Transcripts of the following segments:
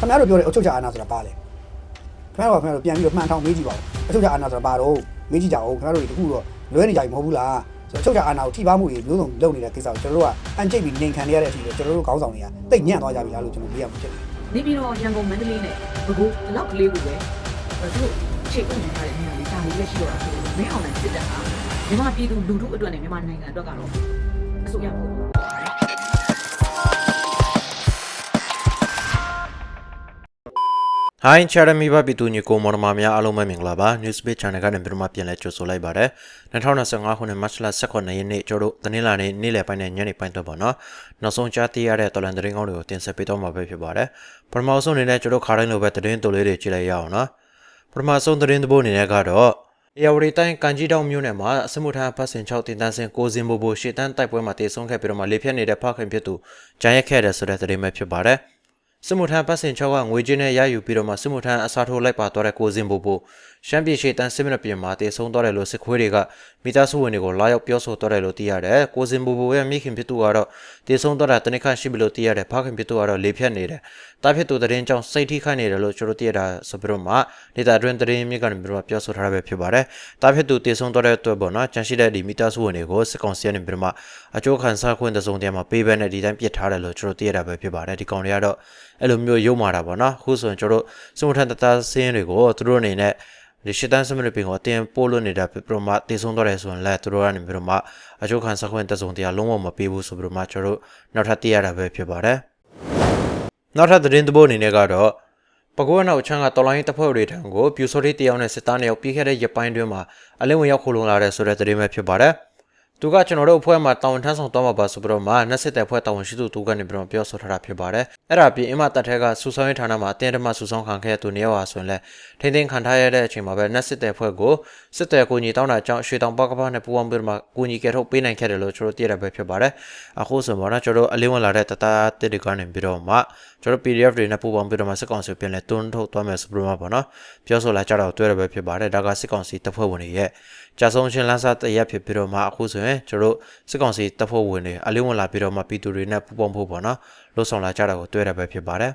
ခင်ဗျားတို့ပြောတဲ့အချုပ်ချာအာဏာဆိုတာဘာလဲခင်ဗျားတို့ကခင်ဗျားတို့ပြန်ပြီးတော့မှန်ထောင်မေးကြည့်ပါဦးအချုပ်ချာအာဏာဆိုတာဘာတော့မေးကြည့်ကြအောင်ခင်ဗျားတို့ဒီတခုတော့လွဲနေကြပြီမဟုတ်ဘူးလားဆိုတော့အချုပ်ချာအာဏာကိုထိပါမှုတွေမျိုးစုံလုပ်နေတဲ့ကိစ္စကိုကျွန်တော်တို့ကအန်ကျိတ်ပြီးနေခံနေရတဲ့အချိန်ကျကျွန်တော်တို့ခေါင်းဆောင်တွေကတိတ်ညံ့သွားကြပြီလားလို့ကျွန်တော်မေးရမှာဖြစ်တယ်နေပြီးတော့ရန်ကုန်မန္တလေးနဲ့ဘကူဒီလောက်ကလေးကိုပဲအဲသူတို့ချိန်ကုန်နေကြတဲ့နေရာလေးဒါလေးလက်ရှိတော့ဆိုမင်းအောင်နိုင်စစ်တပ်ဟာမြန်မာပြည်သူလူထုအတွက်နဲ့မြန်မာနိုင်ငံအတွက်ကတော့အစိုးရမဟုတ်ဘူး ဟိုင်းချာရမီဘပီတူညီကိုမော်ဒမာများအားလုံးပဲမင်္ဂလာပါ Newsbeat Channel ကနေပြန်မှပြန်လဲကြိုဆိုလိုက်ပါတယ်2025ခုနှစ်မတ်လ18ရက်နေ့ကျတို့တနင်္လာနေ့နေ့လယ်ပိုင်းနဲ့ညနေပိုင်းတော့ပေါ့နော်နောက်ဆုံးကြားသိရတဲ့တော်လန်သတင်းကောင်းတွေကိုတင်ဆက်ပေးတော့မှာပဲဖြစ်ပါတယ်ပထမဆုံးအနေနဲ့ကျတို့ခါတိုင်းလိုပဲသတင်းတိုလေးတွေကြည့်လိုက်ရအောင်နော်ပထမဆုံးသတင်းသဘောအနေနဲ့ကတော့အေယာဝတီတိုင်းကန်ကြီးတောင်မြို့နယ်မှာအစမှုထမ်းဖတ်စင်6တင်တန်းစင်ကိုစင်ဘိုဘိုရှေတန်းတိုက်ပွဲမှာတည်ဆုံခဲ့ပြီးတော့မှလေဖြတ်နေတဲ့ဖခင်ဖြစ်သူဂျန်ရက်ခဲ့တဲ့ဆိုတဲ့သတင်းပဲဖြစ်ပါတယ် စမှုထမ်းပတ်စင်6ကငွေကြေးနဲ့ရယူပြီးတော့မှစမှုထမ်းအစားထိုးလိုက်ပါသွားတဲ့ကိုစင်ဘိုဘိုရှမ်းပြည်ရှေတန်းစစ်မနပြင်မှာတည်ဆုံသွားတယ်လို့စစ်ခွေးတွေကမိသားစုဝင်တွေကိုလာရောက်ပြောဆိုသွားတယ်လို့သိရတယ်ကိုစင်ဘိုဘိုရဲ့မိခင်ဖြစ်သူကတော့ တည်ဆုံသွားတာတနစ်ခန့်ရှိပြီလို့သိရတယ်ဖခင်ဖြစ်သူကတော့လေဖြတ်နေတယ်တာဖြစ်သူသတင်းကြောင့်စိတ်ထိခိုက်နေတယ်လို့ကျွန်တော်သိရတာဆိုပြီးတော့မှဒေတာအတွင်းသတင်းမြစ်ကနေပြီးတော့ပြောဆိုထားတာပဲဖြစ်ပါတယ်တာဖြစ်သူတည်ဆုံသွားတဲ့အတွက်ပေါ့နော်ကြန့်ရှိတဲ့ဒီမိသားစုဝင်တွေကိုစစ်ကောင်စီကနေပြီးတော့မှအကျိုးခံစားခွင့်တစုံတည်းမှာပေးဘဲနဲ့ဒီတိုင်းပြစ်ထားတယ်လို့ကျွန်တော်သိရတာပဲဖြစ်ပါတယ်ဒီကောင်တွေကတော့အဲ့လိုမျိုးရုံမာတာပေါ့နော်အခုဆိုရင်ကျွန်တော်စမထန်တတဆင်းတွေကိုသူတို့အနေနဲ့ ဒီရှစ်တန်းစမရပင်ကိုအတင်ပို့လို့နေတာပြတော့မှတည်ဆုံးတော့တယ်ဆိုရင်လည်းသူတို့ကနေပြီးတော့မှအကျိုးခံစားခွင့်တစုံတည်းလုံးဝမပေးဘူးဆိုပြီးတော့မှကျွန်တော်နောက်ထပ်သိရတာပဲဖြစ်ပါတယ်နောက်ထပ်သတင်းသဘောအနေနဲ့ကတော့ပကေားနောက်ချမ်းကတော်လိုင်းတပ်ဖွဲ့တွေထံကိုပြူစော်တီတယောက်နဲ့စစ်သားနှစ်ယောက်ပြီးခဲ့တဲ့ရက်ပိုင်းတွင်းမှာအလင်းဝင်ရောက်ခိုးလုံလာတဲ့ဆိုတဲ့သတင်းပဲဖြစ်ပါတယ် သူကကျွန်တော်တို့အဖွဲ့မှာတာဝန်ထမ်းဆောင်သွားမှာပါဆိုပြီးတော့မှနှက်စစ်တဲ့အဖွဲ့တာဝန်ရှိသူသူကနေပြီးတော့ပြောဆိုထားတာဖြစ်ပါတယ်။အဲ့ဒါပြင်အမတက်ထဲကစူဆောင်းရေးဌာနမှာအတင်းတမစူဆောင်းခံခဲ့တဲ့သူနေရာပါဆိုရင်လည်းထိမ့်သိမ်းခံထားရတဲ့အချိန်မှာပဲနှက်စစ်တဲ့အဖွဲ့ကိုစစ်တဲ့ကိုညီတောင်းတာကြောင့်ရွှေတောင်ပကပနဲ့ပူပေါင်းပြီးတော့မှကိုညီကဲထုတ်ပေးနိုင်ခဲ့တယ်လို့ကျွန်တော်သိရတာပဲဖြစ်ပါတယ်။အခုဆိုတော့ကျွန်တော်အလင်းဝင်လာတဲ့တတတစ်တွေကနေပြီးတော့မှကျွန်တော် PDF တွေနဲ့ပူပေါင်းပြီးတော့မှစစ်ကောင်စီပြန်လဲတွန်းထုတ်သွားမယ်ဆိုပြီးတော့မှပေါ့နော်။ပြောဆိုလာကြတော့တွေ့ရပဲဖြစ်ပါတယ်။ဒါကစစ်ကောင်စီတပ်ဖွဲ့ဝင်တွေရဲ့ ကြာဆုံးရှင်လန်းစားတရက်ဖြစ်ပြီးတော့မှအခုဆိုရင်ကျွန်တော်စစ်ကောင်စီတပ်ဖွဲ့ဝင်တွေအလင်းဝင်လာပြီးတော့မှပြည်သူတွေနဲ့ပူးပေါင်းဖို့ပေါ့နော်လှုပ်ဆောင်လာကြတာကိုတွေ့ရပဲဖြစ်ပါတယ်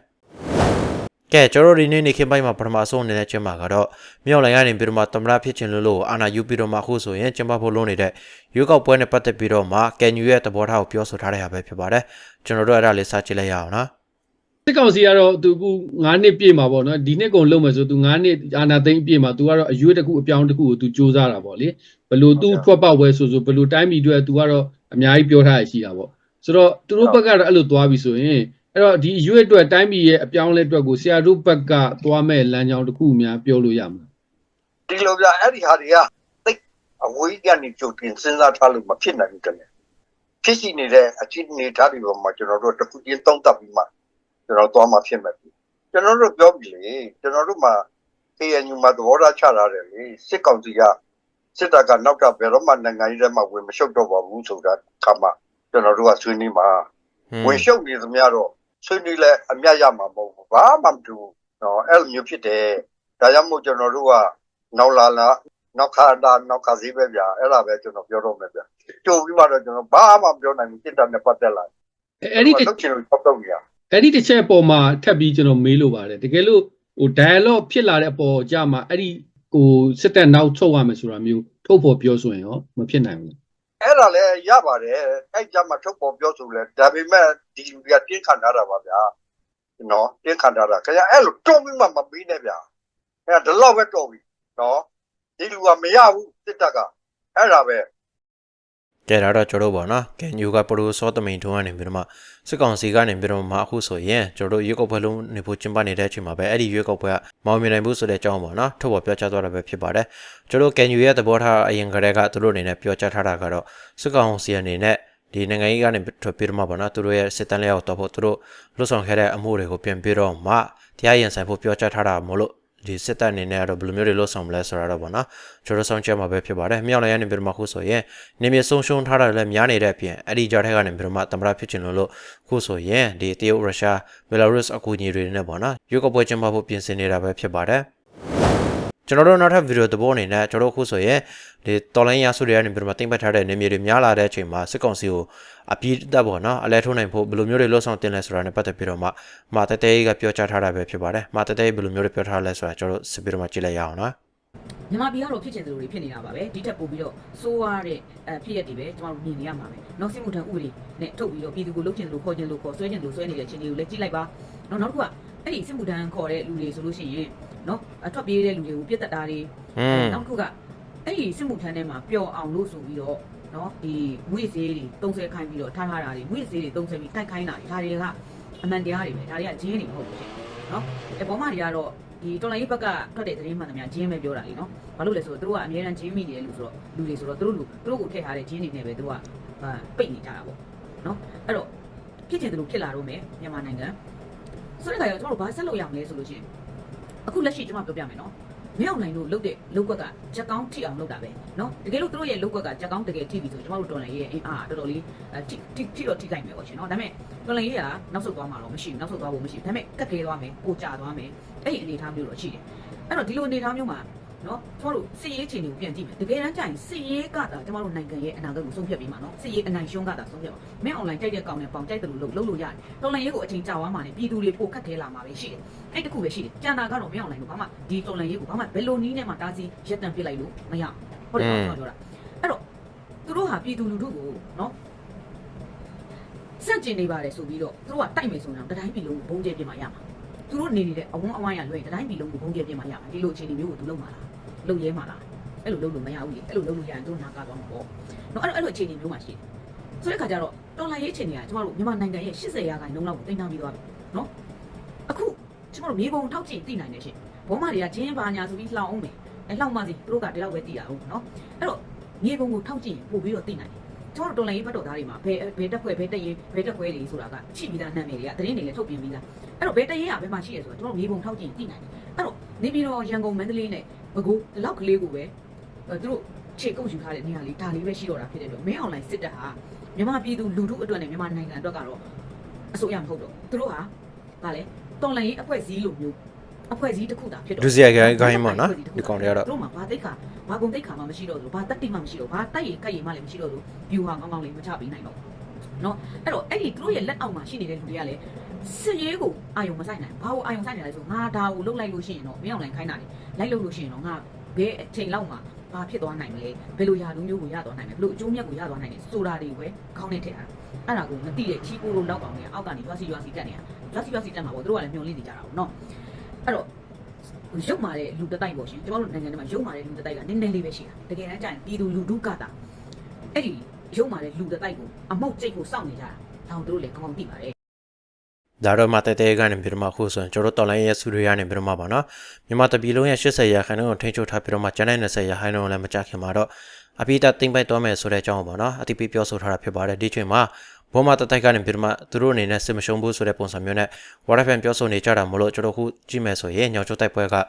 ကဲကျွန်တော်ဒီနေ့နေခင်းပိုင်းမှာပထမဆုံးအနေနဲ့ကျင်းမှာကတော့မြောက်လိုင်းကနေပြီးတော့မှတမရဖြစ်ခြင်းလို့လို့အာနာယူပြီးတော့မှအခုဆိုရင်ကျင်းပဖို့လုံးနေတဲ့ရွေးကောက်ပွဲနဲ့ပတ်သက်ပြီးတော့မှကန်ယူရဲ့သဘောထားကိုပြောဆိုထားတဲ့ဟာပဲဖြစ်ပါတယ်ကျွန်တော်တို့အဲ့ဒါလေးစကြည့်လိုက်ရအောင်နော် စစ်ကောင်စီကတော့သူက9နှစ်ပြည့်မှာပေါ့နော်ဒီနှစ်ကုန်လုံးမယ်ဆိုသူ9နှစ်အာနာသိန်းပြည့်မှာသူကတော့အရွေးတစ်ခုအပြောင်းတစ်ခုကိုသူစူးစမ်းတာပေါ့လေဘလို့သူထွက်ပေါက်ဝဲဆိုဆိုဘလို့တိုင်းပြည်အတွက်သူကတော့အများကြီးပြောထားရရှိတာပေါ့ဆိုတော့သူတို့ဘက်ကတော့အဲ့လိုသွားပြီဆိုရင်အဲ့တော့ဒီအရွေးအတွက်တိုင်းပြည်ရဲ့အပြောင်းလဲအတွက်ကိုဆရာတို့ဘက်ကသွားမဲ့လမ်းကြောင်းတစ်ခုများပြောလို့ရမှာဒီလိုပြအဲ့ဒီဟာတွေကသိပ်အဝေးကနေကြိုတင်စဉ်းစားထားလို့မဖြစ်နိုင်ဘူးတကယ်ဖြစ်ရှိနေတဲ့အချင်းနေထားတွေပေါ်မှာကျွန်တော်တို့တစ်ခုချင်းသုံးသပ်ပြီးမှ ကျွန်တော်သွားမှဖြစ်မယ်ပြီကျွန်တော်တို့ပြောပြီလေကျွန်တော်တို့မှာ KNU မှာသဘောထားချထားတယ်လေစစ်ကောင်စီကစစ်တပ်ကနောက်ကဘယ်တော့မှနိုင်ငံရေးထဲမှာဝင်မရှုပ်တော့ပါဘူးဆိုတာခါမှကျွန်တော်တို့ကဆွေးနွေးမှာဝင်ရှုပ်နေသမျှတော့ဆွေးနွေးလဲအမြတ်ရမှာမဟုတ်ဘူးဘာမှမတူဘူးနော်အဲ့လိုမျိုးဖြစ်တယ်ဒါကြောင့်မို့ကျွန်တော်တို့ကနောက်လာလာနောက်ခါတာနောက်ခါစည်းပဲဗျာအဲ့ဒါပဲကျွန်တော်ပြောတော့မယ်ဗျာကြိုပြီးမှတော့ကျွန်တော်ဘာမှမပြောနိုင်ဘူးစစ်တပ်နဲ့ပတ်သက်လာအဲ့ဒီတစ်လုတ်ချင်လို့ပတ်တော့နေရ အဲ့ဒီတစ်ချက်အပေါ်မှာထပ်ပြီးကျွန်တော်မေးလို့ပါတယ်တကယ်လို့ဟို dialogue ဖြစ်လာတဲ့အပေါ်ကြမှာအဲ့ဒီဟိုစစ်တပ်နောက်ထုတ်ရမယ်ဆိုတာမျိုးထုတ်ဖို့ပြောဆိုရင်ရောမဖြစ်နိုင်ဘူးအဲ့ဒါလည်းရပါတယ်အဲ့ကြမှာထုတ်ပေါ်ပြောဆိုလဲဒါပေမဲ့ဒီလူတွေကတင်းခံထားတာပါဗျာနော်တင်းခံထားတာခင်ဗျအဲ့လိုတွုံပြီးမှမပြီးနဲ့ဗျာအဲ့ဒါတော့ပဲတော့ပြီနော်ဒီလူကမရဘူးစစ်တပ်ကအဲ့ဒါပဲ ကဲဒါတော့ကျွန်တော်တို့ပေါ့နော်ကန်ယူကပရိုစောတမိန်ထုံးကနေပြီးတော့မှစစ်ကောင်စီကနေပြီးတော့မှအခုဆိုရင်ကျွန်တော်တို့ရွေးကောက်ပွဲလုံးနေဖို့ကျင်းပနေတဲ့အချိန်မှာပဲအဲ့ဒီရွေးကောက်ပွဲကမောင်မြင်နိုင်ဘူးဆိုတဲ့အကြောင်းပေါ့နော်ထုတ်ပေါ်ပြောကြားသွားတာပဲဖြစ်ပါတယ်ကျွန်တော်တို့ကန်ယူရဲ့သဘောထားအရင်ကတည်းကသူတို့အနေနဲ့ပြောကြားထားတာကတော့စစ်ကောင်စီအနေနဲ့ဒီနိုင်ငံရေးကနေထွက်ပြီးတော့မှပေါ့နော်သူတို့ရဲ့စစ်တမ်းလေးရောက်တော့ဖို့သူတို့လွတ်ဆောင်ခဲ့တဲ့အမှုတွေကိုပြန်ပြီးတော့မှတရားရင်ဆိုင်ဖို့ပြောကြားထားတာမို့လို့ ဒီစစ်တပ်အနေနဲ့ကတော့ဘယ်လိုမျိုးတွေလွတ်ဆောင်မလဲဆိုတာတော့ပေါ့နော်ကျွန်တော်ဆောင်ချက်မှာပဲဖြစ်ပါတယ်မြောက်လည်းရနေပြီးတော့မှခုဆိုရင်နေမြေဆုံးရှုံးထားတာလည်းများနေတဲ့အပြင်အဲ့ဒီကြားထဲကနေပြီးတော့မှသမ္မတဖြစ်ချင်လို့လို့ခုဆိုရင်ဒီတရုတ်ရုရှားဘယ်လာရုစ်အကူအညီတွေနဲ့ပေါ့နော်ရွေးကောက်ပွဲကျင်းပဖို့ပြင်ဆင်နေတာပဲဖြစ်ပါတယ် ကျွန်တော်တို့နောက်ထပ်ဗီဒီယိုသဘောအနေနဲ့ကျွန်တော်တို့ခုဆိုရင်ဒီတော်လိုင်းရဆုတွေကနေပြီးတော့မှတင်ပတ်ထားတဲ့နေမြေတွေများလာတဲ့အချိန်မှာစစ်ကောင်စီကိုအပြည့်တက်ပေါ့နော်အလဲထိုးနိုင်ဖို့ဘယ်လိုမျိုးတွေလှုပ်ဆောင်တင်လဲဆိုတာနဲ့ပတ်သက်ပြီးတော့မှမာတတဲကြီးကပြောကြားထားတာပဲဖြစ်ပါတယ်မာတတဲကြီးဘယ်လိုမျိုးတွေပြောထားလဲဆိုတာကျွန်တော်တို့စစ်ပြီးတော့မှကြည့်လိုက်ရအောင်နော်မြန်မာပြည်ကတော့ဖြစ်ချင်သလိုတွေဖြစ်နေတာပါပဲဒီထက်ပိုပြီးတော့စိုးရတဲ့အဲဖြစ်ရက်တွေပဲကျမတို့မြင်နေရမှာပဲနောက်စစ်မှုထမ်းဥပဒေနဲ့ထုတ်ပြီးတော့ပြည်သူကိုလုပ်ချင်သလိုခေါ်ချင်သလိုခေါ်ဆွဲချင်သလိုဆွဲနေတဲ့ချင်းတွေကိုလည်းကြည့်လိုက်ပါနောက်နောက်တစ်ခုကအဲ့ဒီစစ်မှုထမ်းခေါ်တဲ့လူတွေဆိုလို့ရှိရင် နော်အထွက်ပြေးတဲ့လူတွေကိုပြစ်တက်တာတွေอืมနောက်တစ်ခုကအဲ့ဒီစစ်မှုထမ်းထဲမှာပျော်အောင်လို့ဆိုပြီးတော့နော်ဒီငွေစည်းတွေတုံးဆဲခိုင်းပြီးတော့ထားထားတာတွေငွေစည်းတွေတုံးဆဲပြီးတိုက်ခိုင်းတာတွေဒါတွေကအမှန်တရားတွေပဲဒါတွေကဂျင်းတွေမဟုတ်ဘူးရှင်နော်အဲပေါ်မှာတွေကတော့ဒီတော်လိုင်းဘက်ကထွက်တဲ့သတင်းမှန်သမျှဂျင်းပဲပြောတာလीနော်ဘာလို့လဲဆိုတော့သူတို့ကအများအားဂျင်းမိနေတယ်လို့ဆိုတော့လူတွေဆိုတော့သူတို့လူသူတို့ကိုထည့်ထားတဲ့ဂျင်းတွေနဲ့ပဲသူတို့ကအာပိတ်နေကြတာပေါ့နော်အဲ့တော့ဖြစ်ချင်တယ်လို့ဖြစ်လာတော့မယ်မြန်မာနိုင်ငံဆိုတဲ့ခါကျတော့ကျွန်တော်တို့ဘာဆက်လုပ်ရမလဲဆိုလို့ရှိရင် အခုလက်ရှိကျွန်တော်ပြောပြမယ်နော် မရောက်နိုင်လို့လုတ်တဲ့လုတ်ကွက်ကချက်ကောင်းထိအောင်လုတ်တာပဲเนาะတကယ်လို့သူတို့ရဲ့လုတ်ကွက်ကချက်ကောင်းတကယ်ထိပြီဆိုကျွန်တော်တို့တော်လန်ရဲ့အင်အားတော်တော်လေးထိထိထိတော့ထိခိုက်မယ်ပေါ့ရှင်เนาะဒါပေမဲ့တော်လန်ရဲ့ကနောက်ဆုတ်သွားမှာတော့မရှိဘူးနောက်ဆုတ်သွားဖို့မရှိဘူးဒါပေမဲ့ကက်ခဲသွားမယ်ပိုကျသွားမယ်အဲ့ဒီအနေအထားမျိုးတော့ရှိတယ်အဲ့တော့ဒီလိုအနေအထားမျိုးမှာ เนาะကျွန်တော်တို့စစ်ရေးအခြေအနေကိုပြန်ကြည့်မယ်တကယ်တမ်းကျရင်စစ်ရေးကတာကျွန်တော်တို့နိုင်ငံရဲ့အနာဂတ်ကိုဆုံးဖြတ်ပြီးမှာเนาะစစ်ရေးအနိုင်ရှုံးကတာဆုံးဖြတ်ပါမင်းအွန်လိုင်းတိုက်တဲ့ကောင်နဲ့ပေါင်တိုက်တယ်လို့လုပ်လို့ရတယ်တော်လန်ရဲ့ကိုအချိန်ကြာသွားမှာねပြည်သူတွေပိုခက်ခဲလာမှာပဲရှိတယ် အဲ့တခုပဲရှိတယ်ကြံတာကတော့မရအောင်နိုင်ဘူးဘာမှဒီတော်လန်ရေးကိုဘာမှဘယ်လိုနည်းနဲ့မှတားဆီးရက်တန့်ပစ်လိုက်လို့မရဘူးဟုတ်တယ်ကျွန်တော်ပြောတာအဲ့တော့သူတို့ဟာပြည်သူလူထုကိုနော်စန့်ကျင်နေပါတယ်ဆိုပြီးတော့သူတို့ကတိုက်မယ်ဆိုရင်တော့တတိုင်းပြည်လုံးကိုဘုံကျဲပြစ်မှရမှာသူတို့နေနေတဲ့အဝန်းအဝိုင်းရလွယ်တတိုင်းပြည်လုံးကိုဘုံကျဲပြစ်မှရမှာဒီလိုအခြေအနေမျိုးကိုသူလုပ်မှာလား လုပ်ရဲမှာလားအဲ့လိုလုပ်လို့မရဘူးလေအဲ့လိုလုပ်လို့ရရင်သူတို့နာကားသွားမှာပေါ့နော်အဲ့လိုအဲ့လိုအခြေအနေမျိုးမှာရှိတယ်ဆိုတဲ့ခါကျတော့တော်လန်ရေးအခြေအနေကကျမတို့မြန်မာနိုင်ငံရဲ့80ရာခိုင်နှုန်းလောက်ကိုတင်ထားပြီးသွားပြီနော်အခုကျမတို့မြေပုံထောက်ချင်သိနိုင်တယ်ရှင်ဘောမတွေကဂျင်းပါညာဆိုပြီးလှောင်အောင်မယ်အဲလှောင်မှစီသူတို့ကဒီလောက်ပဲသိရအောင်နော်အဲ့တော့မြေပုံကိုထောက်ချင်ပို့ပြီးတော့သိနိုင်တယ်ကျမတို့တော်လိုင်းရေးဘတ်တော်သားတွေမှာဘယ်ဘယ်တက်ခွဲဘယ်တက်ရေးဘယ်တက်ခွဲတွေဆိုတာကရှိပြီးသားနာမည်တွေကသတင်းတွေလည်းထုတ်ပြန်ပြီးသားအဲ့တော့ဘယ်တက်ရေးကဘယ်မှာရှိရဆိုတော့ကျမတို့မြေပုံထောက်ချင်သိနိုင်တယ်အဲ့တော့နေပြည်တော်ရန်ကုန်မန္တလေးနဲ့ ဘကိုးဒီလောက်ကလေးကိုပဲအဲသူတို့ခြေကုပ်ယူထားတဲ့နေရာလေးဒါလေးပဲရှိတော့တာဖြစ်တဲ့အတွက်မင်းအွန်လိုင်းစစ်တပ်ဟာမြန်မာပြည်သူလူထုအတွက်နဲ့မြန်မာနိုင်ငံအတွက်ကတော့အစိုးရမဟုတ်တော့သူတို့ဟာဗာလဲ တော်လန်ရေးအဖွဲ့အစည်းလိုမျိုးအဖွဲ့အစည်းတစ်ခုတာဖြစ်တော့ ဒုစရိုက်ခိုင်းခိုင်းပေါ့နော်ဒီကောင်တွေကတော့ တို့မှာဘာတိတ်ခါဘာကုန်တိတ်ခါမှမရှိတော့ဘူးဘာတက်တိမှမရှိတော့ဘာတိုက်ရင်ကက်ရင်မှလည်းမရှိတော့ဘူးဗျူဟာကောင်းကောင်းလေးမချပေးနိုင်တော့ဘူးเนาะအဲ့တော့အဲ့ဒီသူတို့ရဲ့လက်အောက်မှာရှိနေတဲ့လူတွေကလည်း စစ်ရေးကိုအာယုံမဆိုင်နိုင်ဘာကိုအာယုံဆိုင်နေလဲဆိုငါဒါကိုလုတ်လိုက်လို့ရှိရင်တော့မင်းအောင်လိုက်ခိုင်းတာလေလိုက်လို့လို့ရှိရင်တော့ငါဘယ်အချိန်လောက်မှာဘာဖြစ်သွားနိုင်မလဲဘယ်လိုယာလူမျိုးကိုရသွားနိုင်မလဲဘယ်လိုအကျိုးမြတ်ကိုရသွားနိုင်လဲဆိုတာတွေကိုပဲခေါင်းနဲ့ထည့်တာအဲ့ဒါကိုမသိတဲ့ချီကိုလိုလောက်ကောင်တွေကအောက်ကနေရွာစီရွာစီတက်နေတာရွာစီရွာစီတက်မှာပေါ့သူတို့ကလည်းမျောလင့်နေကြတာပေါ့နော်အဲ့တော့ရုပ်မာတဲ့လူတစ်တိုက်ပေါ့ရှင်ကျွန်တော်တို့နိုင်ငံထဲမှာရုပ်မာတဲ့လူတစ်တိုက်ကနည်းနည်းလေးပဲရှိတာတကယ်တမ်းကျရင်ပြည်သူလူထုကတာအဲ့ဒီရုပ်မာတဲ့လူတစ်တိုက်ကိုအမောက်ကျိတ်ကိုစောင့်နေကြတာဒါတို့လည်းကောင်းကောင်းသိပါတယ် ဒါတော့မတဲတဲကနေပြီးတော့မှခုဆိုရင်ကျွန်တော်တော်လိုင်းရဲ့စုတွေရနေပြီးတော့မှပါနော်မြန်မာတပြည်လုံးရဲ့80ရာခိုင်နှုန်းကိုထိန်းချုပ်ထားပြီးတော့မှကျန်တဲ့20ရာခိုင်နှုန်းကိုလည်းမကြခင်မှာတော့အပိတသိမ့်ပိုက်သွားမယ်ဆိုတဲ့အကြောင်းကိုပေါ့နော်အတိပိပြောဆိုထားတာဖြစ်ပါတယ်ဒီချိန်မှာ ဘောမတတိုက်ကနေပြီးတော့မှသူတို့အနေနဲ့စစ်မရှုံးဘူးဆိုတဲ့ပုံစံမျိုးနဲ့ Warfare ပြောဆိုနေကြတာမလို့ကျွန်တော်ခုကြည့်မယ်ဆိုရင်ညောင်ချိုးတိုက်ပွဲကဥ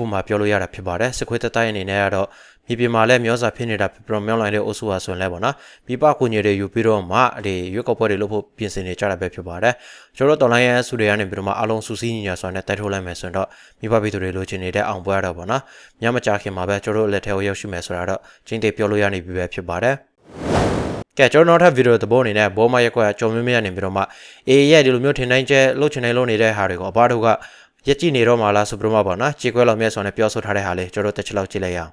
ပမာပြောလို့ရတာဖြစ်ပါတယ်စစ်ခွေးတတိုက်အနေနဲ့ကတော့မြေပြင်မှာလည်းမျောစာဖြစ်နေတာဖြစ်ပြီးတော့မြောင်းလိုင်းတဲ့အုပ်စုဟာဆိုရင်လည်းပေါ့နော်ပြပကူညီတွေယူပြီးတော့မှဒီရွက်ကောက်ပွဲတွေလုပ်ဖို့ပြင်ဆင်နေကြတာပဲဖြစ်ပါတယ်ကျွန်တော်တို့တော်လိုင်းရဲ့စုတွေကနေပြီးတော့မှအလုံးစုစည်းညီညာစွာနဲ့တိုက်ထုတ်လိုက်မယ်ဆိုရင်တော့မိဘပြည်သူတွေလိုချင်နေတဲ့အောင်ပွဲရတော့ပေါ့နော်ညမကြခင်မှာပဲကျွန်တော်တို့လက်ထဲကိုရောက်ရှိမယ်ဆိုတာတော့ချင်းတေပြောလို့ရနေပြီပဲဖြစ်ပါတယ် ကဲကျွန်တော်နောက်ထပ်ဗီဒီယိုသဘောအနေနဲ့ဘောမရက်ကွက်ကြော်မြမြနေပြီးတော့မှအေးရဲ့ဒီလိုမျိုးထင်တိုင်းကျဲလှုပ်ချင်နေလို့နေတဲ့ဟာတွေကိုအဘတို့ကရက်ကြည့်နေတော့မှလားဆိုပြီးတော့မှပေါ့နော်ကြေကွဲလောက်မြဲဆိုနေပြောဆိုထားတဲ့ဟာလေးကျွန်တော်တို့တစ်ချက်လောက်ကြည့်လိုက်ရအောင်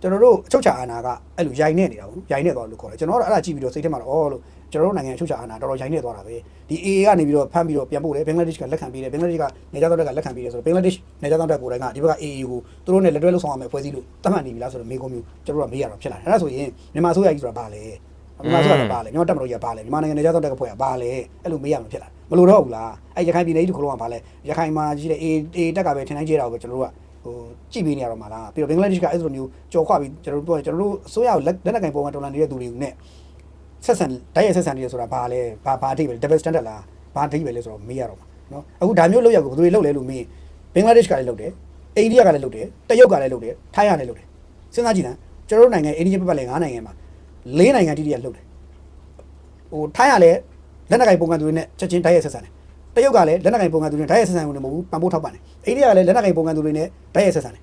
ကျွန်တော်တို့အချုပ်ချာအာဏာကအဲ့လိုရိုင်နေနေတာဘူးရိုင်နေသွားလို့ခေါ်တယ်ကျွန်တော်ကတော့အဲ့ဒါကြည့်ပြီးတော့စိတ်ထဲမှာတော့အော်လို့ကျွန်တော်တို့နိုင်ငံအချုပ်ချာအာဏာတော်တော်ရိုင်နေသွားတာပဲဒီ AA ကနေပြီးတော့ဖမ်းပြီးတော့ပြန်ပို့တယ်ဘင်္ဂလားဒေ့ရှ်ကလက်ခံပေးတယ်ဘင်္ဂလားဒေ့ရှ်ကနေကြတော့တက်ကလက်ခံပေးတယ်ဆိုတော့ဘင်္ဂလားဒေ့ရှ်နေကြတော့တက်ကိုယ်တိုင်ကဒီဘက်က AA ကိုသူတို့နဲ့လက်တွဲလုပ်ဆောင်ရမယ်ဖွဲ့စည်းလို့တတ်မှတ်နေပြီလားဆိုတော့မေးခွန်းမျိုးကျွန်တော်တို့ကမေးရတော့ဖြစ်လာတယ်အဲ့ဒါဆိုရင်မြန်မာအစိုးရကြီးဆိုတာဘာလဲ မြန်မာအစိုးရကဘာလဲမြန်မာတပ်မတော်ကြီးကဘာလဲမြန်မာနိုင်ငံနေကြတော့တက်ကဖွဲ့ကဘာလဲအဲ့လိုမေးရမှာဖြစ်လာမလို့တော့ဘူးလားအဲ့ရခိုင်ပြည်နယ်ကြီးတစ်ခုလုံးကဘာလဲရခိုင်မှာကြီးတဲ့ AA AA တက်ကပဲထင်တိုင်းကျဲတာကိုပဲကျွန်တော်တို့ကဟိုကြည့်ပေးနေရတော့မှာလားပြီးတော့ဘင်္ဂလားဒေ့ရှ်ကအဲ့လိုမျိုးကြော်ခွပြီးကျွန်တော်တို့ပြောကျွန်တော်တို့အစိုးရကိုလက်လက်နက်ကင်ပုံမှန်တော်လန်နေတဲ့သူတွေနဲ့ဆက်ဆံတိုက်ရိုက်ဆက်ဆံနေရဆိုတာဘာလဲဘာဘာအထိပဲ double standard လားဘာအထိပဲလဲဆိုတော့မေးရတော့မှာနော်အခုဒါမျိုးလောက်ရကိုဘယ်သူတွေလောက်လဲလို့မေးဘင်္ဂလားဒေ့ရှ်ကလည်းလောက်တယ်အိန္ဒိယကလည်းလောက်တယ်တရုတ်ကလည်းလောက်တယ်ထိုင်းကလည်းလောက်တယ်စဉ်းစားကြည့်နော်ကျွန်တော်တို့နိုင်ငံအိန္ဒိယပတ်ပတ်လည်း၅နိုင်ငံမှာ ၄နိုင်ငံတိတိကလောက်တယ်ဟိုထိုင်းကလည်းလက်နက်ကင်ပုံမှန်သူတွေနဲ့ချက်ချင်းတိုက်ရိုက်ဆက်ဆံတယ်တရုတ်ကလည်းလက်နက်ကင်ပုံမှန်သူတွေနဲ့တိုက်ရိုက်ဆက်ဆံမှုတွေမဟုတ်ဘူးပံ့ပိုးထောက်ပံ့တယ်အိန္ဒိယကလည်းလက်နက်ကင်ပုံမှန်သူတွေနဲ့တိုက်ရိုက်ဆက်ဆံတယ်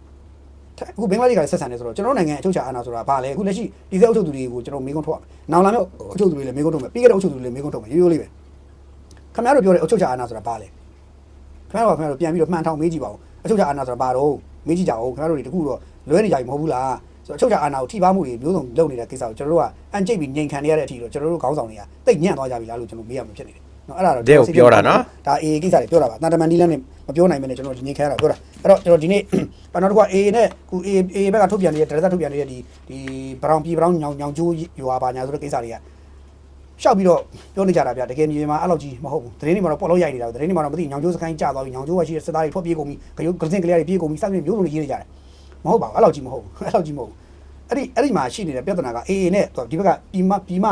အခုဘင်္ဂလားဒေ့ရှ်ကလည်းဆက်ဆံနေဆိုတော့ကျွန်တော်တို့နိုင်ငံအချုပ်ချာအာဏာဆိုတာဘာလဲအခုလက်ရှိဒီစက်အုပ်ချုပ်သူတွေကိုကျွန်တော်မေးခွန်းထုတ်ရမယ်။နောက်လာမယ့်အုပ်ချုပ်သူတွေလည်းမေးခွန်းထုတ်မယ်။ပြီးခဲ့တဲ့အုပ်ချုပ်သူတွေလည်းမေးခွန်းထုတ်မယ်ရိုးရိုးလေးပဲ။ခင်ဗျားတို့ပြောတဲ့အုပ်ချုပ်ချာအာဏာဆိုတာဘာလဲ။ခင်ဗျားတို့ကခင်ဗျားတို့ပြန်ပြီးတော့မှန်ထောင်မေးကြည့်ပါဦး။အချုပ်ချာအာဏာဆိုတာဘာတော့မေးကြည့်ကြအောင်ခင်ဗျားတို့တွေတခုတော့လွဲနေကြပြီမဟုတ်ဘူးလား။ ဆိုတော့အချုပ်ချာအာဏာကိုထိပါမှုတွေမျိုးစုံလုပ်နေတဲ့ကိစ္စကိုကျွန်တော်တို့ကအန်ကျိတ်ပြီးငြိမ်ခံနေရတဲ့အထိတော့ကျွန်တော်တို့ခေါင်းဆောင်တွေကတိတ်ညံ့သွားကြပြီလားလို့ကျွန်တော်မေးရမှာဖြစ်နေတယ်။နော်အဲ့ဒါတော့တဲ့ကိုပြောတာနော်ဒါ AA ကိစ္စတွေပြောတာပါတန်တမန်ဒီလန်းနဲ့မပြောနိုင်မနဲ့ကျွန်တော်ဒီနေ့ခဲရတာပြောတာအဲ့တော့ကျွန်တော်ဒီနေ့ဘာနောက်တစ်ခုက AA နဲ့ခု AA AA ဘက်ကထုတ်ပြန်နေတဲ့ဒရဇတ်ထုတ်ပြန်နေတဲ့ဒီဒီဘရောင်ပြည်ဘရောင်ညောင်ညောင်ကျိုးရွာပါညာဆိုတဲ့ကိစ္စတွေကရှောက်ပြီးတော့ပြောနေကြတာဗျတကယ်မြေမှာအဲ့လောက်ကြီးမဟုတ်ဘူးသတင်းတွေမှာတော့ပေါ်လို့ရိုက်နေတာသတင်းတွေမှာတော့မသိညောင်ကျိုးစကိုင်းကြသွားပြီညောင်ကျိုးကရှိတဲ့စစ်သားတွေထွက်ပြေးကုန်ပြီဂရုကစင်ကလေးတွေပြေးကုန်ပြီစသဖြင့်မျိုးစုံတွေရေးနေကြတယ် မဟုတ်ပါဘူးအဲ့လောက်ကြီးမဟုတ်ဘူးအဲ့လောက်ကြီးမဟုတ်ဘူးအဲ့ဒီအဲ့ဒီမှာရှိနေတဲ့ပြဿနာက AA နဲ့ဒီဘက်ကပြည်မပြည်မ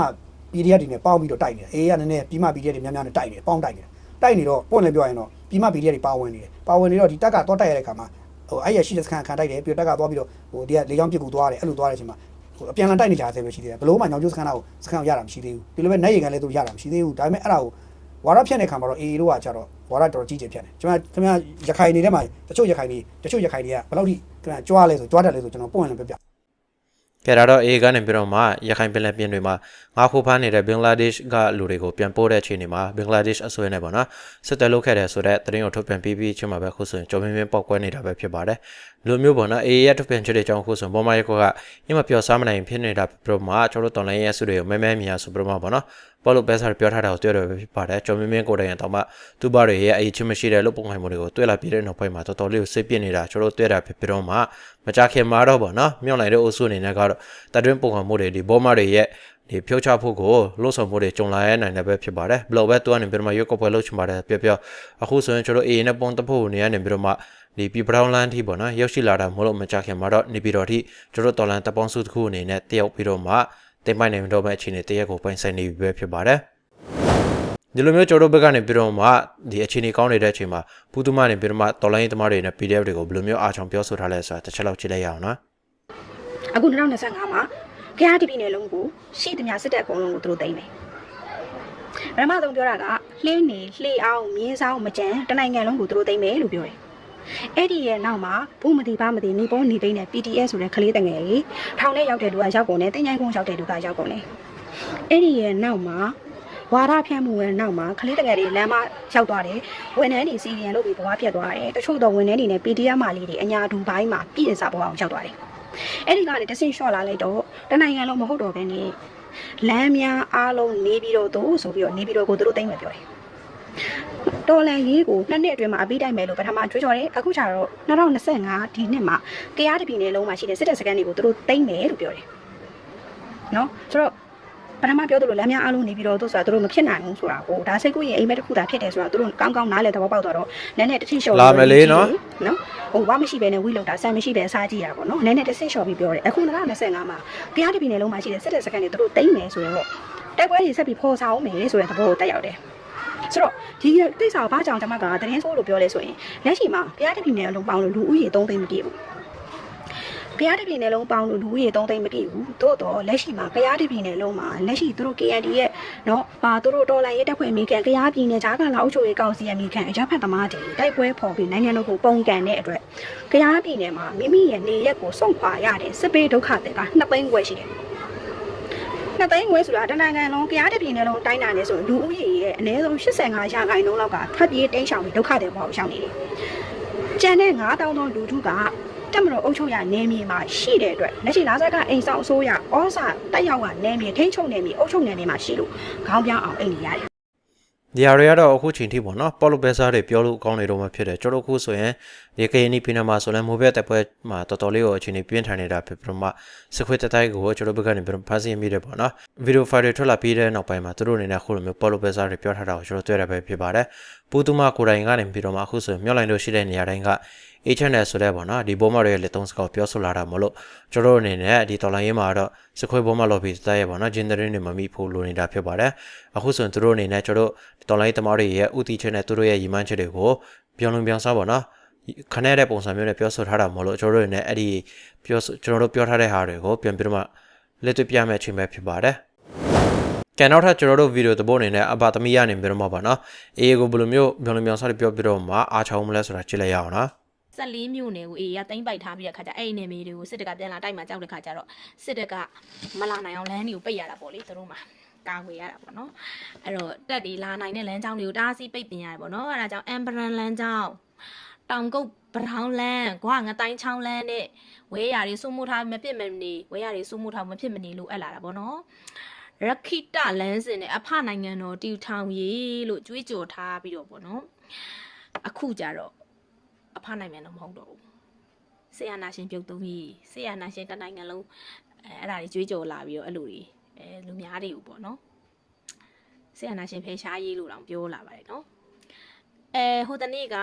PDF တွေနဲ့ပေါင်းပြီးတော့တိုက်နေတယ် AA ကနည်းနည်းပြည်မ PDF တွေများများနဲ့တိုက်နေတယ်ပေါင်းတိုက်နေတယ်တိုက်နေတော့ပွင့်လည်းပြောရရင်တော့ပြည်မ PDF တွေပါဝင်နေတယ်ပါဝင်နေတော့ဒီတက်ကတော့တိုက်ရတဲ့ခါမှာဟိုအဲ့ရရှိတဲ့စခန်းခံတိုက်တယ်ပြီးတော့တက်ကသွားပြီးတော့ဟိုဒီကလေကြောင်းပစ်ကူသွားတယ်အဲ့လိုသွားတဲ့အချိန်မှာဟိုအပြန်လန်တိုက်နေကြဆဲပဲရှိသေးတယ်ဘလို့မှညောင်ကျိုးစခန်းတော့စခန်းကိုရတာမရှိသေးဘူးဒီလိုပဲနိုင်ရီကန်လည်းသူရတာမရှိသေးဘူးဒါပေမဲ့အဲ့ဒါကို ဝါရဖြတ်တဲ့ခါမှာတော့ AA တို့ကကြတော့ဝါရတော်ကြီးကျယ်ဖြတ်တယ်ကျွန်တော်ခင်ဗျာရခိုင်နေထဲမှာတချို့ရခိုင်နေတချို့ရခိုင်တွေကဘယ်လောက်ထိခင်ဗျာကြွားလဲဆိုကြွားတတ်လဲဆိုကျွန်တော်ပွင့်လည်းပြပြကဲဒါတော့အေကနေပြီးတော့မှရခိုင်ပင်လယ်ပြင်တွေမှာငါးခိုးဖမ်းနေတဲ့ဘင်္ဂလားဒေ့ရှ်ကလူတွေကိုပြန်ပို့တဲ့အခြေအနေမှာဘင်္ဂလားဒေ့ရှ်အစိုးရနဲ့ပေါ့နော်စစ်တပ်လုပ်ခဲ့တယ်ဆိုတဲ့သတင်းကိုထုတ်ပြန်ပြီးပြီးချင်းမှာပဲခုဆိုရင်ကြော်မင်းမင်းပောက်ကွဲနေတာပဲဖြစ်ပါတယ်လူမျိုးပေါ့နော်အေရဲ့ထုတ်ပြန်ချက်တွေအကြောင်းခုဆိုရင်ဘောမရက်ကောကညမပြောစားမနိုင်ဖြစ်နေတာပြီးတော့မှကျွန်တော်တို့တော်လိုင်းရဲ့ဆုတွေကိုမဲမဲမြာဆိုပြီးတော့မှပေါ့နော်ပေါ်လို့ပဲစားပြောထားတာကိုတွေ့ရပဲဖြစ်ပါတယ်ကြော်မင်းမင်းကိုယ်တိုင်တော့မှသူ့ဘာတွေရဲ့အရေးချင်းမရှိတဲ့လို့ပုံခိုင်မှုတွေကိုတွေ့လာပြီးတဲ့နောက်ပိုင်းမှာတော်တော်လေးကိုစိတ်ပြစ်နေတာကျွန်တော်တို့တွေ့တာဖြစ်ပြီးတော့မှမကြခင်မှာတော့ပေါ့နော်မြောက်နိုင်တဲ့အုပ်စုအနေနဲ့ကတော့တအတွင်းပုံခိုင်မှုတွေဒီဘောမတွေရဲ့ဒီဖြုတ်ချဖို့ကိုလှုပ်ဆောင်မှုတွေကြုံလာရနိုင်တယ်ပဲဖြစ်ပါတယ်ဘလို့ပဲသူကနေပြီးတော့မှရွက်ကောက်ပွဲလှုပ်ချင်ပါတယ်ပြောပြောအခုဆိုရင်ကျွန်တော် A နဲ့ပုံတဖို့နေရနေပြီးတော့မှဒီပြပရောင်းလန်းထိပေါ့နော်ရောက်ရှိလာတာမဟုတ်လို့မကြခင်မှာတော့နေပြီးတော့ထိကျွန်တော်တော်လန်တပေါင်းစုတစ်ခုအနေနဲ့တယောက်ပြီးတော့မှ တင်ပိုင်နေတော့မဲ့အခြေအနေတရက်ကိုပိုင်ဆိုင်နေပြီပဲဖြစ်ပါတယ်ဒီလိုမျိုးကျွန်တော်တို့ဘက်ကနေပြီးတော့မှဒီအခြေအနေကောင်းနေတဲ့အချိန်မှာပူးသူမနေပြီးတော့မှတော်လိုင်းသမားတွေနဲ့ PDF တွေကိုဘယ်လိုမျိုးအားချောင်ပြောဆိုထားလဲဆိုတာတစ်ချက်လောက်ကြည့်လိုက်ရအောင်နော်အခု2025မှာဖျားတပြည်နယ်လုံးကိုရှိသမျှစစ်တပ်အကုန်လုံးကိုသူတို့သိမ်းတယ်။ပထမဆုံးပြောတာကလှင်းနေလှေအောင်မြင်းဆောင်မကြံတနိုင်ငံလုံးကိုသူတို့သိမ်းမယ်လို့ပြောတယ်။ အဲ့ဒီရဲ့နောက်မှာဘူးမတိပါမတိနေပုံနေပိန်းနဲ့ PTS ဆိုတဲ့ကလေးတငယ်လေးထောင်ထဲရောက်တဲ့လူကရောက်ကုန်တယ်တင်ញိုင်းကုန်းရောက်တဲ့လူကရောက်ကုန်တယ်။အဲ့ဒီရဲ့နောက်မှာဝါရဖြန့်မှုရဲ့နောက်မှာကလေးတငယ်တွေလမ်းမရောက်သွားတယ်။ဝန်ထမ်းတွေစီရင်လို့ပြီးဘဝပြတ်သွားတယ်။တချို့တော့ဝန်ထမ်းတွေနဲ့ PDF မာလေးတွေအညာဒူပိုင်းမှာပြည်စားဘဝအောင်ရောက်သွားတယ်။အဲ့ဒီကနေတဆင့်လျှော့လာလိုက်တော့တနိုင်ငံလုံးမဟုတ်တော့ဘဲနဲ့လမ်းများအားလုံးနေပြီးတော့သူဆိုပြီးတော့နေပြီးတော့ကိုသူတို့တိမ့်မယ်ပြောတယ် တော်လန်ရေးကိုနှစ်နှစ်အတွင်းမှာအပြီးတိုင်မယ်လို့ပထမကြွေးကြော်တယ်အခုကျတော့2025ဒီနှစ်မှာကြားတပြည်နယ်လုံးမှာရှိတဲ့စစ်တပ်စခန်းတွေကိုသူတို့တိမ့်မယ်လို့ပြောတယ်နော်ဆိုတော့ပထမပြောသလိုလမ်းများအားလုံးနေပြီးတော့သူဆိုတာသူတို့မဖြစ်နိုင်ဘူးဆိုတာကိုဒါစိတ်ကူးရင်အိမ်မက်တစ်ခုသာဖြစ်တယ်ဆိုတာသူတို့ကောင်းကောင်းနားလည်သဘောပေါက်တော့တော့နည်းနည်းတစ်ထင်လျှော့လာမယ်လေနော်နော်ဟိုဘာမရှိဘဲနဲ့ဝိလောက်တာဆန်မရှိဘဲအစားကြည့်တာပေါ့နော်နည်းနည်းတစ်ဆင့်လျှော့ပြီးပြောတယ်အခု2025မှာကြားတပြည်နယ်လုံးမှာရှိတဲ့စစ်တပ်စခန်းတွေသူတို့တိမ့်မယ်ဆိုတော့တိုက်ပွဲတွေဆက်ပြီးဖော်ဆောင်အောင်မယ်ဆိုတဲ့သဘောကိုတက်ရောက်တယ် ဆိုတော့ဒီကိစ္စကိုဘာကြောင့်ကျွန်မကသတင်းဆိုးလို့ပြောလဲဆိုရင်လက်ရှိမှာဘုရားတပြည်နယ်လုံးပေါင်းလို့လူဦးရေ3သိန်းမပြည့်ဘူးဘုရားတပြည်နယ်လုံးပေါင်းလို့လူဦးရေ3သိန်းမပြည့်ဘူးသို့တော့လက်ရှိမှာဘုရားတပြည်နယ်လုံးမှာလက်ရှိသူတို့ KND ရဲ့เนาะပါသူတို့တော်လိုင်းရဲ့တပ်ဖွဲ့မိကန်ဘုရားပြည်နယ်ဂျာကလာအုပ်ချုပ်ရေးကောင်စီရဲ့မိကန်အကြမ်းဖက်သမားတွေတိုက်ပွဲဖော်ပြီးနိုင်ငံတော်ကိုပုံကန်တဲ့အတွက်ဘုရားပြည်နယ်မှာမိမိရဲ့နေရက်ကိုစွန့်ခွာရတဲ့စစ်ပေးဒုက္ခတွေက2သိန်းခွဲရှိတယ် နှစ်သိန်းငွေဆိုတာတနိုင်ငံလုံးကြားတစ်ပြည်နယ်လုံးတိုင်းတာနေဆိုလူဦးရေရဲ့အနည်းဆုံး85ရာခိုင်နှုန်းလောက်ကထွက်ပြေးတိမ်းရှောင်ပြီးဒုက္ခတွေပေါ်ရောက်နေတယ်။ကျန်တဲ့9000သောလူထုကတက်မတော်အုပ်ချုပ်ရနယ်မြေမှာရှိတဲ့အတွက်လက်ရှိလာဆက်ကအိမ်ဆောင်အစိုးရဩစာတက်ရောက်ကနယ်မြေထိန်းချုပ်နယ်မြေအုပ်ချုပ်နယ်မြေမှာရှိလို့ခေါင်းပြောင်းအောင်အိမ်နေရတယ် ဒီဟာတွေကတော့အခုချိန်ထိပေါ့နော်ပေါ်လိုဘဲစားတွေပြောလို့ကောင်းနေတော့မှဖြစ်တယ်ကျွန်တော်ခုဆိုရင်ဒီကေနီပီနာမှာဆိုလည်းမိုးဘက်တက်ပွဲမှာတော်တော်လေးကိုအချိန်ကြီးပြင်းထန်နေတာဖြစ်ပြီးတော့မှစခွေတတိုက်ကိုကျွန်တော်ဘက်ကနေပြီးဖမ်းဆီးမိတယ်ပေါ့နော်ဗီဒီယိုဖိုင်တွေထွက်လာပြီးတဲ့နောက်ပိုင်းမှာသူတို့အနေနဲ့အခုလိုမျိုးပေါ်လိုဘဲစားတွေပြောထားတာကိုကျွန်တော်တွေ့ရပဲဖြစ်ပါတယ်ပူတူမကိုယ်တိုင်ကနေပြီးတော့မှအခုဆိုရင်မြောက်လိုင်းတို့ရှိတဲ့နေရာတိုင်းက A channel ဆိုတဲ့ပေါ့နော်ဒီဘောမတွေရဲ့လက်သုံးစကားပြောဆိုလာတာမလို့ကျွန်တော်အနေနဲ့ဒီတော်လိုင်းရေးမှာတော့စခွေဘောမလော်ဘီတိုက်ရပေါ့နော်ဂျင်ဒရင်းတွေမမိဖို့လိုနေတာဖြစ်ပါတယ်အခုဆိုရင်သူတို့အနေနဲ့ကျွန်တော်တော်လိုင်းသမားတွေရဲ့ဥတီချက်နဲ့သူတို့ရဲ့ရီမန်းချက်တွေကိုပြောင်းလုံးပြောင်းစားပေါ့နော်ခနဲ့တဲ့ပုံစံမျိုးနဲ့ပြောဆိုထားတာမလို့ကျွန်တော်တို့အနေနဲ့အဲ့ဒီပြောကျွန်တော်တို့ပြောထားတဲ့ဟာတွေကိုပြန်ပြီးတော့မှလက်တွေ့ပြမဲ့အချိန်ပဲဖြစ်ပါတယ်ကဲနောက်ထပ်ကျွန်တော်တို့ဗီဒီယိုသဘောအနေနဲ့အဘာသမီးရနေပြီးတော့မှာပါနော်အေးကိုဘယ်လိုမျိုးပြောင်းလုံးပြောင်းစားတွေပြောပြီးတော့မှအားချောင်းမလဲဆိုတာကြည့်လိုက်ရအောင်နော် 14မြို့နယ်ကိုအေးရတိမ့်ပိုက်ထားပြီးတဲ့ခါကျအဲ့ဒီနယ်မြေတွေကိုစစ်တပ်ကပြန်လာတိုက်မှာကြောက်တဲ့ခါကျတော့စစ်တပ်ကမလာနိုင်အောင်လမ်းတွေကိုပိတ်ရတာပေါ့လေသူတို့မှာကာဝေရတာပေါ့နော်အဲ့တော့တက်တွေလာနိုင်တဲ့လမ်းကြောင်းတွေကိုတားဆီးပိတ်ပင်ရတယ်ပေါ့နော်အဲ့ဒါကြောင့်အမ်ဘရန်လမ်းကြောင်းတောင်ကုတ်ဘရောင်းလမ်းကွာငတိုင်းချောင်းလမ်းနဲ့ဝဲရာတွေစိုးမိုးထားမဖြစ်မနေဝဲရာတွေစိုးမိုးထားမဖြစ်မနေလို့အဲ့လာတာပေါ့နော်ရခိတလမ်းစဉ်နဲ့အဖနိုင်ငံတော်တီထောင်ရေးလို့ကြွေးကြော်ထားပြီးတော့ပေါ့နော်အခုကြတော့အ ဖနိုင်ငံတော့မဟုတ်တော့ဘူးဆေးရနာရှင်ပြုတ်သုံးကြီးဆေးရနာရှင်တစ်နိုင်ငံလုံးအဲအဲ့ဒါတွေကြွေးကြော်လာပြီးတော့အဲ့လိုတွေအဲလူများတွေကိုပေါ့နော်ဆေးရနာရှင်ဖေရှားရေးလို့တောင်ပြောလာပါတယ်နော်အဲဟိုတနေ့က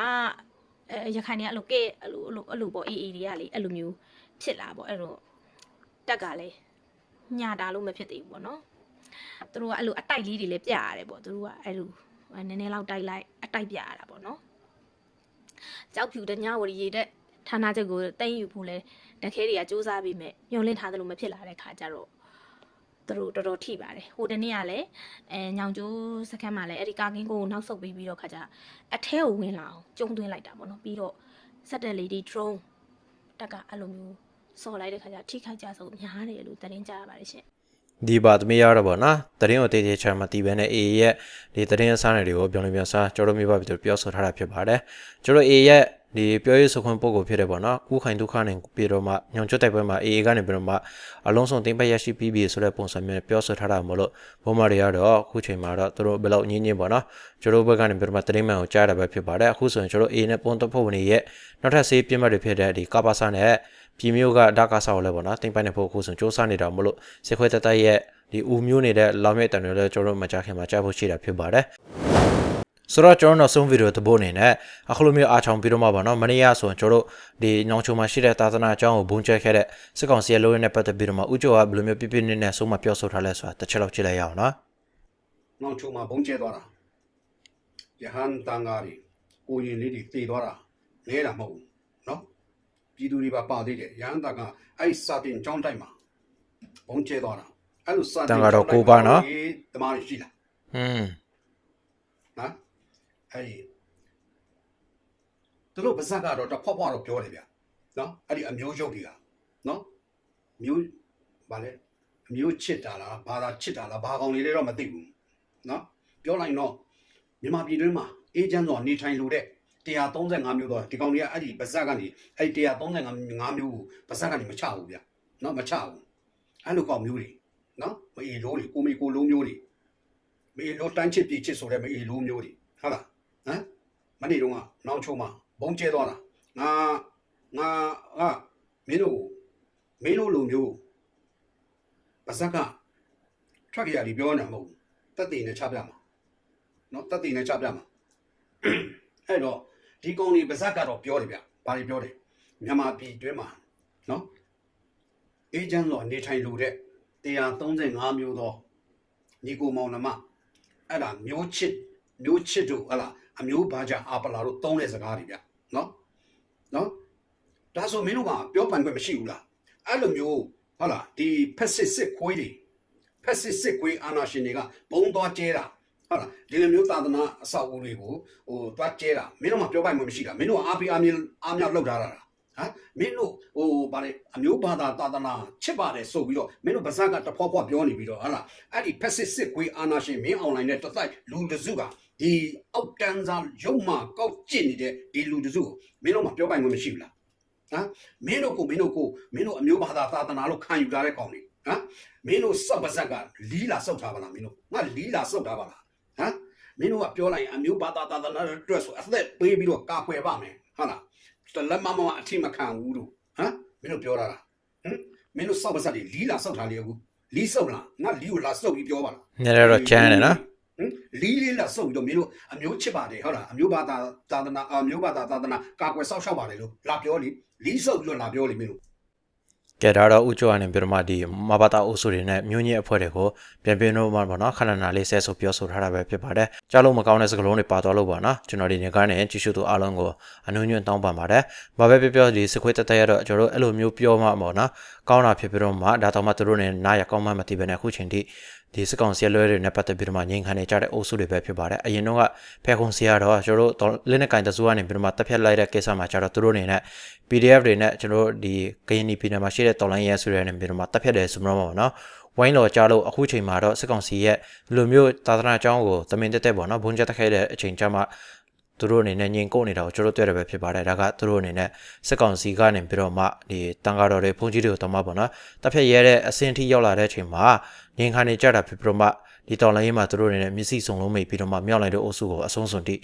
အဲရခိုင်တွေကအဲ့လိုကဲအဲ့လိုအဲ့လိုအဲ့လိုပေါ့အေးအေးတွေကလေအဲ့လိုမျိုးဖြစ်လာပေါ့အဲ့လိုတက်ကလည်းညတာလို့မဖြစ်သေးဘူးပေါ့နော်သူတို့ကအဲ့လိုအတိုက်လေးတွေလည်းပြရတယ်ပေါ့သူတို့ကအဲ့လိုနည်းနည်းလောက်တိုက်လိုက်အတိုက်ပြရတာပေါ့နော် ကြောက်ဖြူတညဝရီရတဲ့ဌာနချက်ကိုတိမ့်ယူဖို့လဲတခဲတွေကစူးစမ်းပြီးမဲ့ညှို့လင့်ထားသလိုမဖြစ်လာတဲ့ခါကျတော့သူတို့တော်တော်ထိပါတယ်ဟိုတနေ့ကလည်းအဲညောင်ကျိုးစခန်းမှာလည်းအဲ့ဒီကာကင်းကိုနောက်ဆုတ်ပြီးပြီးတော့ခါကျအထဲကိုဝင်လာအောင်ကျုံသွင်းလိုက်တာပေါ့နော်ပြီးတော့စက်တက်လေးဒီ drone တက်ကအဲ့လိုမျိုးစော်လိုက်တဲ့ခါကျထိခိုက်ကြဆုံးများတယ်လို့သတင်းကြားရပါတယ်ရှင် ဒီပါသမီးရတော့ဗောနော်တရင်ကိုတေးသေးချာမတီးပဲနဲ့ A ရဲ့ဒီတရင်အစားနယ်တွေကိုပြောင်းလဲပြောင်းစားကျွန်တော်တို့မိဘပြည်သူပြောဆိုထားတာဖြစ်ပါတယ်ကျွန်တော် A ရဲ့ဒီပြောရေးဆိုခွင့်ပုံကိုဖြစ်တယ်ဗောနော်ဥခိုင်ဒုက္ခနဲ့ပြီးတော့မှညောင်ကျွတ်တိုက်ပွဲမှာ AA ကနေပြီးတော့မှအလုံးစုံတင်ပတ်ရရှိပြီးပြီဆိုတဲ့ပုံစံမျိုးနဲ့ပြောဆိုထားတာမလို့ဘုံမာတွေကတော့အခုချိန်မှာတော့သူတို့ဘယ်လောက်ညင်းညင်းဗောနော်ကျွန်တော်တို့ဘက်ကနေပြီးတော့မှတရင်မှန်ကိုကြားတာပဲဖြစ်ပါတယ်အခုဆိုရင်ကျွန်တော် A နဲ့ပုံတဖို့ဝင်ရဲ့နောက်ထပ်ဆေးပြင်းမှတ်တွေဖြစ်တဲ့ဒီကပါဆာနဲ့ ပြည်မျိုးကဒါကာဆောက်ကိုလည်းပေါ့နော်တင်ပိုင်နေဖို့အခုဆိုစ조사နေတာမလို့စစ်ခွဲတက်တက်ရဲ့ဒီဦးမျိုးနေတဲ့လောင်မြက်တန်တွေလည်းကျွန်တော်မကြခင်မှာကြားဖို့ရှိတာဖြစ်ပါတယ်ဆိုတော့ကျွန်တော်နောက်ဆုံးဗီဒီယိုသဘောအနေနဲ့အခုလိုမျိုးအားချောင်းပြီးတော့မှပါနော်မနေ့ကဆိုရင်ကျွန်တော်တို့ဒီညောင်ချုံမှာရှိတဲ့သာသနာအကြောင်းကိုဘုံကျက်ခဲ့တဲ့စစ်ကောင်စီရဲ့လိုရင်းနဲ့ပတ်သက်ပြီးတော့မှဥကျော်ကဘယ်လိုမျိုးပြပြနေနေဆုံးမပြောဆိုထားလဲဆိုတာတစ်ချက်လောက်ကြည့်လိုက်ရအောင်နော်ညောင်ချုံမှာဘုံကျက်သွားတာယဟန်တန်ဃာတွေကိုရင်လေးတွေတည်သွားတာလဲတာမဟုတ်ဘူး ပြည်သူတွေပါပါသေးတယ်ယဟန်တန်ဃာအဲ့စာတင်ကြောင်းတိုက်မှာဘုံကျဲသွားတာအဲ့လိုစာတင်တမားရှိလားဟွန်းနော်အဲ့ဒီသူတို့ပါဇက်ကတော့တဖွားဖွားတော့ပြောတယ်ဗျနော်အဲ့ဒီအမျိုးရုပ်တွေကနော်မျိုးဗာလဲအမျိုးချစ်တာလားဘာသာချစ်တာလားဘာကောင်လေးတွေတော့မသိဘူးနော်ပြောလိုက်တော့မြန်မာပြည်တွင်းမှာအေဂျင့်တော်နေထိုင်လို့တဲ့ 135မျိုးတော့ဒီကောင်တွေကအဲ့ဒီပါဇက်ကနေအဲ့ဒီ135မျိုးကိုပါဇက်ကနေမချဘူးဗျနော်မချဘူးအဲ့လိုကောင်မျိုးတွေနော်မအီလိုးတွေကိုမီကိုလုံးမျိုးတွေမေလိုတန်းချစ်ပြီချစ်ဆိုတဲ့မေလိုမျိုးတွေဟုတ်လားဟမ်မနေ့တုန်းကနောင်ချုံမှာဘုံကျဲသွားတာငါငါဟာမင်းတို့မင်းတို့လူမျိုးပါစကထွက်ကြရလီပြောနေတာမဟုတ်ဘူးတက်တည်နဲ့ချပြမှာနော်တက်တည်နဲ့ချပြမှာအဲ့တော့ ဒီကောင်ကြီးပါစကတော့ပြောတယ်ဗျဘာတွေပြောတယ်မြန်မာပြည်တွင်းမှာနော်အေဂျင့်တော်နေထိုင်လို့တဲ့135မျိုးသောညီကိုမောင်နှမအဲ့ဒါမျိုးချစ်မျိုးချစ်တို့ဟလာအမျိုးဘာကြအာပလာတို့သုံးတဲ့စကားတွေဗျနော်နော်ဒါဆိုမင်းတို့ကပြောပိုင်ခွင့်မရှိဘူးလားအဲ့လိုမျိုးဟုတ်လားဒီဖက်စစ်စစ်ခွေးတွေဖက်စစ်စစ်ခွေးအာနာရှင်တွေကဘုံသွားကျဲတာ ဟုတ်လားဒီလိုမျိုးသာသနာအဆောက်အဦတွေကိုဟိုသွားကျဲတာမင်းတို့ကပြောပိုင်ခွင့်မရှိတာမင်းတို့ကအားပေးအားမြင်အားမြောက်လောက်ထားတာဟမ်မင်းတို့ဟိုဗါလေအမျိုးဘာသာသာသနာချစ်ပါတယ်ဆိုပြီးတော့မင်းတို့ဗဇက်ကတဖွာဖွာပြောနေပြီးတော့ဟာလားအဲ့ဒီဖက်စစ်စစ်ကွေးအာနာရှင်မင်းအွန်လိုင်းနဲ့တသက်လူတစုကဒီအောက်တန်းစားရုံမှကောက်ကျစ်နေတဲ့ဒီလူတစုကိုမင်းတို့မှပြောပိုင်ခွင့်မရှိဘူးလားဟမ်မင်းတို့ကိုမင်းတို့ကိုမင်းတို့အမျိုးဘာသာသာသနာလို့ခံယူထားတဲ့ကောင်တွေဟမ်မင်းတို့စောက်ပါဇက်ကလီလာစောက်ထားပါလားမင်းတို့ငါလီလာစောက်ထားပါလားဟ မ်မင်းတို့ကပြောလိုက်ရင်အမျိုးဘာသာသာသနာအတွက်ဆိုအသက်ပေးပြီးတော့ကာကွယ်ပါမယ်ဟုတ်လားတလက်မမမအထိမခံဘူးလို့ဟမ်မင်းတို့ပြောတာလားဟမ်မင်းတို့စောက်ပါစက်တွေလီလာစောက်ထားလေအခုလီစောက်လားငါလီကိုလာစောက်ပြီးပြောပါလားနည်းနည်းတော့ချမ်းတယ်နော်ဟမ်လီလေးလာစောက်ပြီးတော့မင်းတို့အမျိုးချစ်ပါတယ်ဟုတ်လားအမျိုးဘာသာသာသနာအမျိုးဘာသာသာသနာကာကွယ်စောက်ရှောက်ပါတယ်လို့လာပြောလေလီစောက်ပြီးတော့လာပြောလေမင်းတို့ ကဲဒါတော့ဥကြိုကနေပြီးတော့မှဒီမဘာတာအုပ်စုတွေနဲ့မြို့ညစ်အဖွဲ့တွေကိုပြန်ပြင်းတော့မှပေါ့နော်ခဏနာလေးဆဲဆိုပြောဆိုထားတာပဲဖြစ်ပါတယ်ကြားလို့မကောင်းတဲ့စကားလုံးတွေပါသွားလို့ပါနော်ကျွန်တော်ဒီနေကနေကြည့်ရှုသူအားလုံးကိုအနှုံညွန့်တောင်းပန်ပါတယ်ဘာပဲပြောပြောဒီစခွေးတက်တက်ရတော့ကျွန်တော်တို့အဲ့လိုမျိုးပြောမှပေါ့နော်ကောင်းတာဖြစ်ပြီးတော့မှဒါတော့မှသူတို့နဲ့နားရကောင်းမှမသိဘဲနဲ့အခုချိန်ထိ ဒီစစ်ကောင်စီလွဲတွေနဲ့ပတ်သက်ပြီးတော့မှငြိမ်ခံနေကြတဲ့အုပ်စုတွေပဲဖြစ်ပါတယ်အရင်တော့ကဖဲခုံစီကတော့ကျွန်တော်တို့လက်နက်ကင်တစုကနေပြီးတော့မှတပ်ဖြတ်လိုက်တဲ့ကိစ္စမှာကျတော့သူတို့အနေနဲ့ PDF တွေနဲ့ကျွန်တော်တို့ဒီကရင်နီပြည်နယ်မှာရှိတဲ့တော်လိုင်းရဲဆိုတဲ့နေပြီးတော့မှတပ်ဖြတ်တယ်ဆိုမှတော့ပေါ့နော်ဝိုင်းလော်ကြလို့အခုချိန်မှာတော့စစ်ကောင်စီရဲ့ဒီလိုမျိုးသာသနာကျောင်းကိုတမင်တက်တက်ပေါ့နော်ဘုံချက်တက်ခဲ့တဲ့အချိန်ကျမှသူတို့အနေနဲ့ညင်ကုတ်နေတာကိုကျွန်တော်တို့တွေ့ရပဲဖြစ်ပါတယ်ဒါကသူတို့အနေနဲ့စစ်ကောင်စီကနေပြီးတော့မှဒီတန်ဃာတော်တွေဘုန်းကြီးတွေကိုတော့မှပေါ့နော်တပ်ဖြတ်ရဲတဲ့အဆင့်ထိရောက်လာတဲ့အချိန်မှာ ငင်ခံနေကြတာဖြစ်ပြီးတော့မှဒီတော်လိုင်းရေးမှာသူတို့အနေနဲ့မျက်စိစုံလုံးမိတ်ပြီးတော့မှမြောက်လိုက်တဲ့အုပ်စုကိုအဆုံးစွန်တိ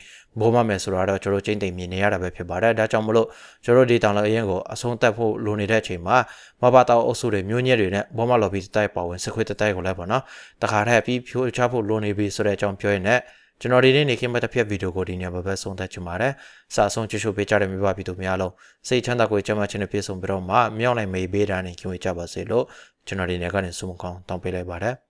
ဘိုးမမယ်ဆိုတော့ကျွန်တော်တို့ချင်းတိမ်မြင်နေရတာပဲဖြစ်ပါတယ်ဒါကြောင့်မလို့ကျွန်တော်တို့ဒီတောင်လိုင်းရင်ကိုအဆုံးသက်ဖို့လိုနေတဲ့အချိန်မှာမဘာတောက်အုပ်စုတွေမျိုးညက်တွေနဲ့ဘောမလော်ဘီတိုက်ပါဝင်စခွေတတိုက်ကိုလည်းပေါ့နော်တခါတည်းပြီးဖြိုးချဖို့လိုနေပြီဆိုတဲ့အကြောင်းပြောရင်လည်း ကျွန်တော်ဒီနေ့နေခင်းမတစ်ဖက်ဗီဒီယိုကိုဒီနေ့မှာပဲဆုံးသက်ချင်ပါတယ်။စာဆုံးကြည့်ရှုပေးကြတဲ့မိဘပြည်သူများလုံးစိတ်ချမ်းသာကိုကြမ်းမှချင်းနဲ့ပြည့်စုံပြီးတော့မှမြောက်နိုင်မေးပေးတာနဲ့ကြွေးကြပါစေလို့ကျွန်တော်ဒီနေ့ကနေဆုမကောင်းတောင်းပေးလိုက်ပါတယ်။